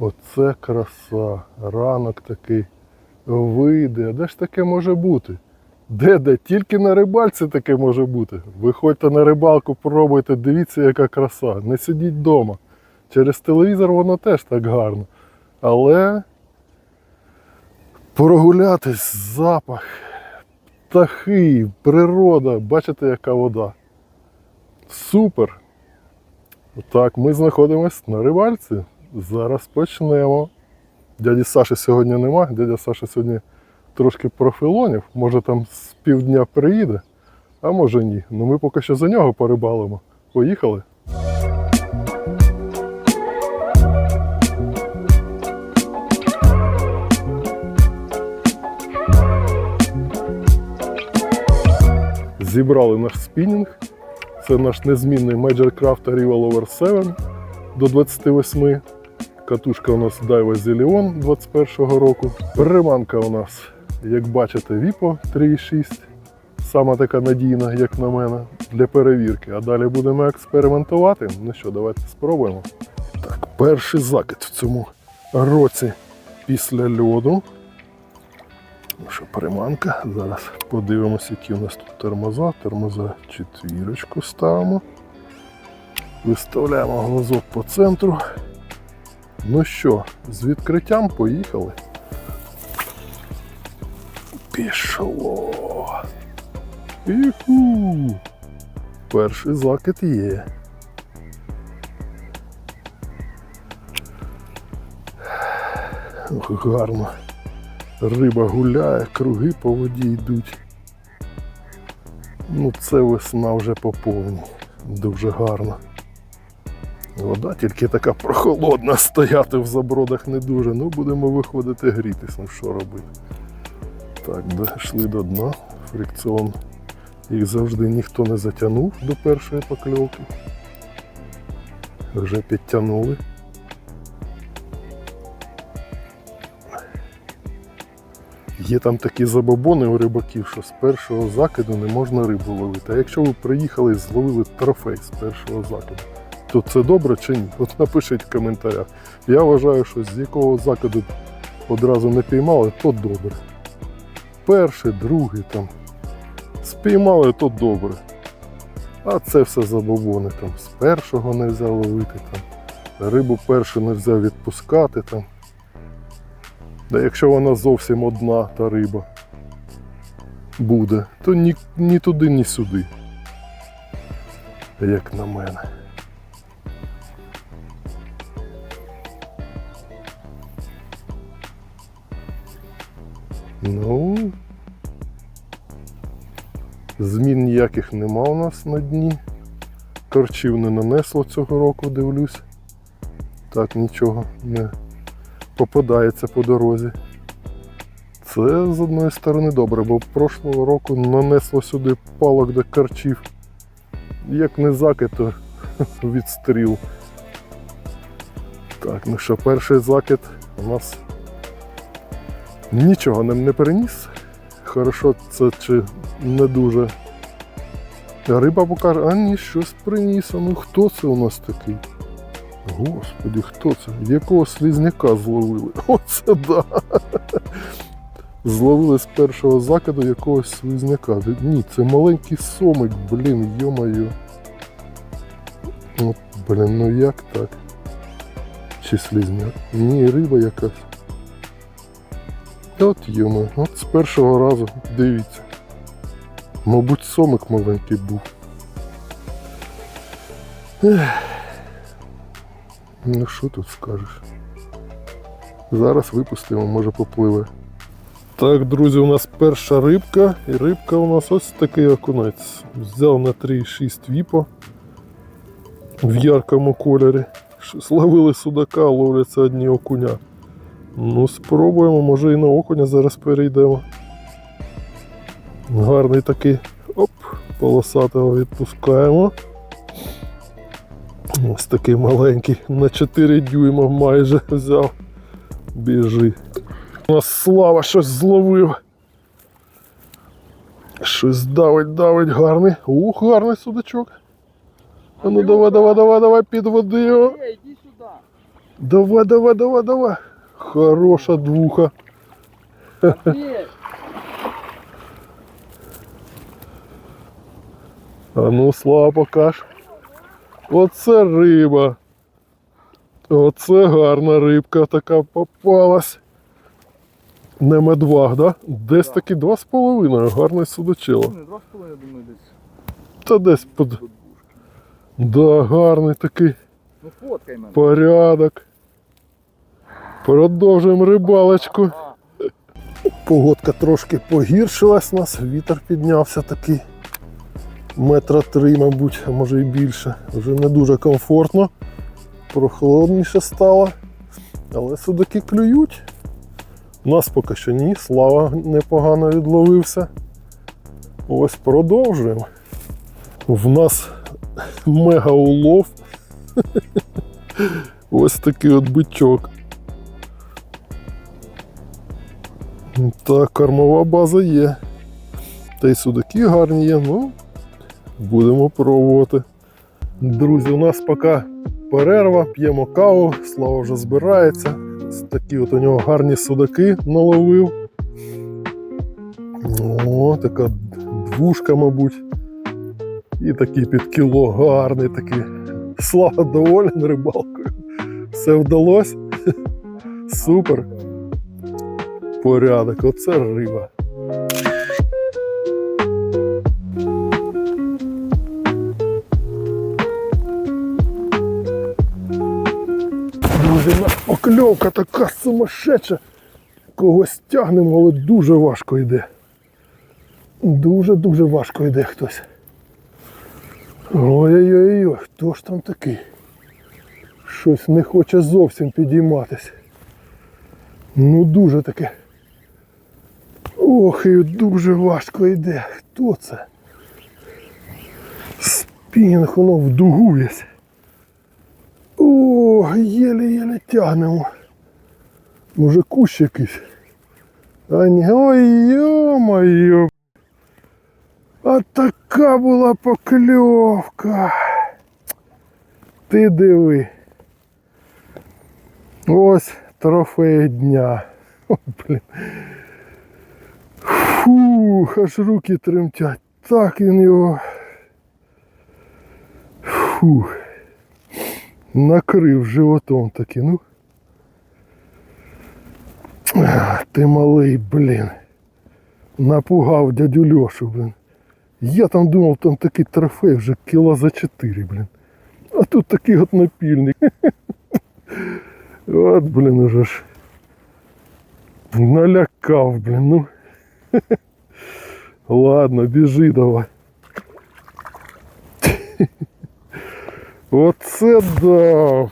Оце краса. Ранок такий. Вийде. А де ж таке може бути? Де де? Тільки на рибальці таке може бути. Виходьте на рибалку, пробуйте, дивіться, яка краса. Не сидіть вдома. Через телевізор воно теж так гарно. Але прогулятись, запах, птахи, природа, бачите, яка вода. Супер! Так, ми знаходимося на рибальці. Зараз почнемо. Дяді Саші сьогодні нема. Дядя Саша сьогодні трошки профілонів. Може там з півдня приїде, а може ні. Ну ми поки що за нього порибалимо. Поїхали. Зібрали наш спінінг. Це наш незмінний Major Craft Rival Over 7 до 28. Катушка у нас Daiwa Zillion 21 року. Приманка у нас, як бачите, Vipo 3.6. Сама така надійна, як на мене, для перевірки. А далі будемо експериментувати. Ну що, давайте спробуємо. Так, перший закид в цьому році після льоду. Ну що, приманка. Зараз подивимося, які у нас тут тормоза. Тормоза четвірочку ставимо. Виставляємо глазок по центру. Ну що, з відкриттям поїхали. Пішло. Іху. Перший закид є. Гарно. Риба гуляє, круги по воді йдуть. Ну, це весна вже по повній. Дуже гарно. Вода тільки така прохолодна, стояти в забродах не дуже. Ну, будемо виходити грітись, ну що робити. Так, дійшли до дна. Фрикціон. Їх завжди ніхто не затягнув до першої покльовки. Вже підтягнули. Є там такі забобони у рибаків, що з першого закиду не можна рибу ловити. А якщо ви приїхали і зловили трофей з першого закиду, то це добре чи ні? От напишіть в коментарях. Я вважаю, що з якого закиду одразу не піймали, то добре. Перший, другий там. Спіймали, то добре. А це все забобони. Там з першого не можна ловити, там. рибу першу не можна відпускати. Там. Да якщо вона зовсім одна та риба буде, то ні, ні туди, ні сюди. Як на мене. Ну, змін ніяких нема у нас на дні. Корчів не нанесло цього року, дивлюсь. Так нічого не попадається по дорозі. Це з одної сторони добре, бо прошлого року нанесло сюди палок до карчів. Як не закид, то відстріл. Так, ну що, перший закид у нас нічого нам не переніс. Хорошо, це чи не дуже. Риба покаже, а ні, щось приніс. Ну хто це у нас такий? Господи, хто це? Якого слізняка зловили? Оце да. Зловили з першого закиду якогось слізняка. Ні, це маленький сомик, блін, йомаю. От, блін, ну як так? Чи слізняк? Ні, риба якась. От йома, от з першого разу, дивіться. Мабуть, сомик маленький був. Ех. Ну що тут скажеш? Зараз випустимо, може попливе. Так, друзі, у нас перша рибка, і рибка у нас ось такий окунець. Взяв на 3,6 віпо в яркому кольорі. Щось Ловили судака, ловляться одні окуня. Ну, спробуємо, може і на окуня зараз перейдемо. Гарний такий. Оп, полосатого відпускаємо. Ось такий маленький, на 4 дюйма майже взяв. Біжи. У нас слава щось зловив. Щось давить, давить гарний. Ух, гарний судачок. А ну давай, давай, давай, давай, під води. його. Давай, давай, давай, давай. Хороша двуха. А ну, слава покаж. Оце риба. Оце гарна рибка така попалась. Не медваг, да? Десь таки два з половиною, гарне судочило. Не, два з половиною, думаю, десь. Та десь под... Да, гарний такий Ну фоткай мене. порядок. Продовжуємо рибалочку. Погодка трошки погіршилась у нас, вітер піднявся такий. Метра три, мабуть, а може і більше. Вже не дуже комфортно, прохолодніше стало. Але судаки клюють. У нас поки що ні, слава непогано відловився. Ось продовжуємо. В нас мега улов. Ось такий от бичок. Та кормова база є. Та й судаки гарні є, ну будемо пробувати. Друзі, у нас поки перерва, п'ємо каву, слава вже збирається. Такі от у нього гарні судаки наловив. О, така двушка, мабуть. І такий під кіло гарний такий. Слава доволен рибалкою. Все вдалося. Супер. Порядок, оце риба. Друзі, покльовка така сумасшедша. Когось тягнемо, але дуже важко йде. Дуже-дуже важко йде хтось. Ой-ой-ой, хто ж там такий? Щось не хоче зовсім підійматись. Ну дуже таке. Ох, і дуже важко йде. Хто це? Спінг, воно в дугу весь. О, єле-єле тягнемо. Може кущ якийсь. А ой йо-моє. А така була покльовка. Ти диви. Ось трофей дня. О, блін. Фух, аж руки тремтять. Так він його. Фух. Накрив животом таки, ну. Ах, Ти малий, блін. Напугав дядю Льошу, блін. Я там думав, там такий трофей вже кіла за 4, блін. А тут такий от напільник. От, блін, уже ж. Налякав, блін, ну. Ладно, біжи давай. Оце да.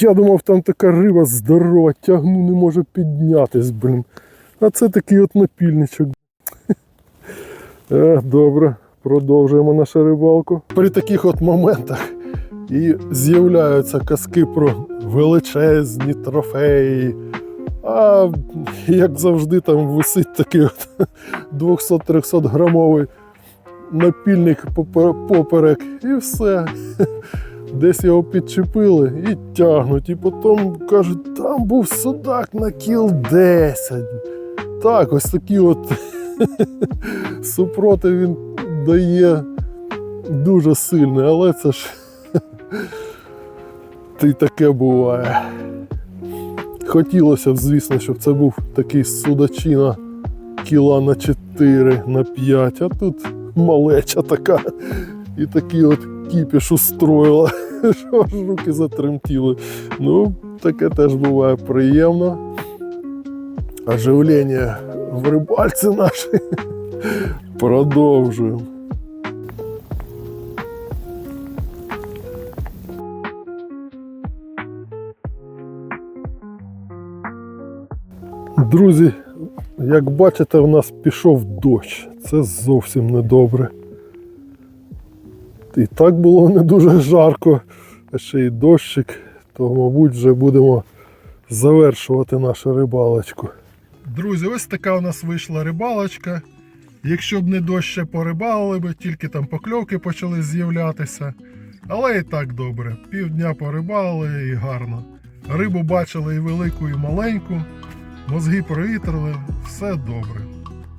Я думав, там така риба здорова, тягну, не може піднятись, блін. А це такий от напільничок. Е, добре, продовжуємо нашу рибалку. При таких от моментах і з'являються казки про величезні трофеї. А як завжди, там висить такий от 200-300 грамовий напільник поперек, і все. Десь його підчепили і тягнуть. І потім кажуть, там був судак на кіл 10. Так, ось такі от супротив він дає дуже сильний, але це ж і таке буває. Хотілося б, звісно, щоб це був такий судачина кіла на 4, на 5, а тут малеча така. І такий от кіпіш устроїла, що аж руки затремтіли. Ну, таке теж буває приємно. Оживлення в рибальці нашій. Продовжуємо. Друзі, як бачите, в нас пішов дощ. Це зовсім не добре. І так було не дуже жарко, а ще й дощик, то, мабуть, вже будемо завершувати нашу рибалочку. Друзі, ось така у нас вийшла рибалочка. Якщо б не дощ ще порибалили б, тільки там покльовки почали з'являтися. Але і так добре. Півдня порибали і гарно. Рибу бачили і велику, і маленьку. Мозги провітрили, все добре.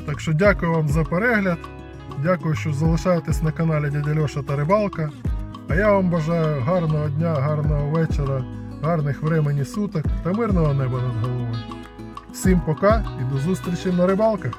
Так що дякую вам за перегляд. Дякую, що залишаєтесь на каналі Дядя Льоша та Рибалка. А я вам бажаю гарного дня, гарного вечора, гарних времені суток та мирного неба над головою. Всім пока і до зустрічі на рибалках!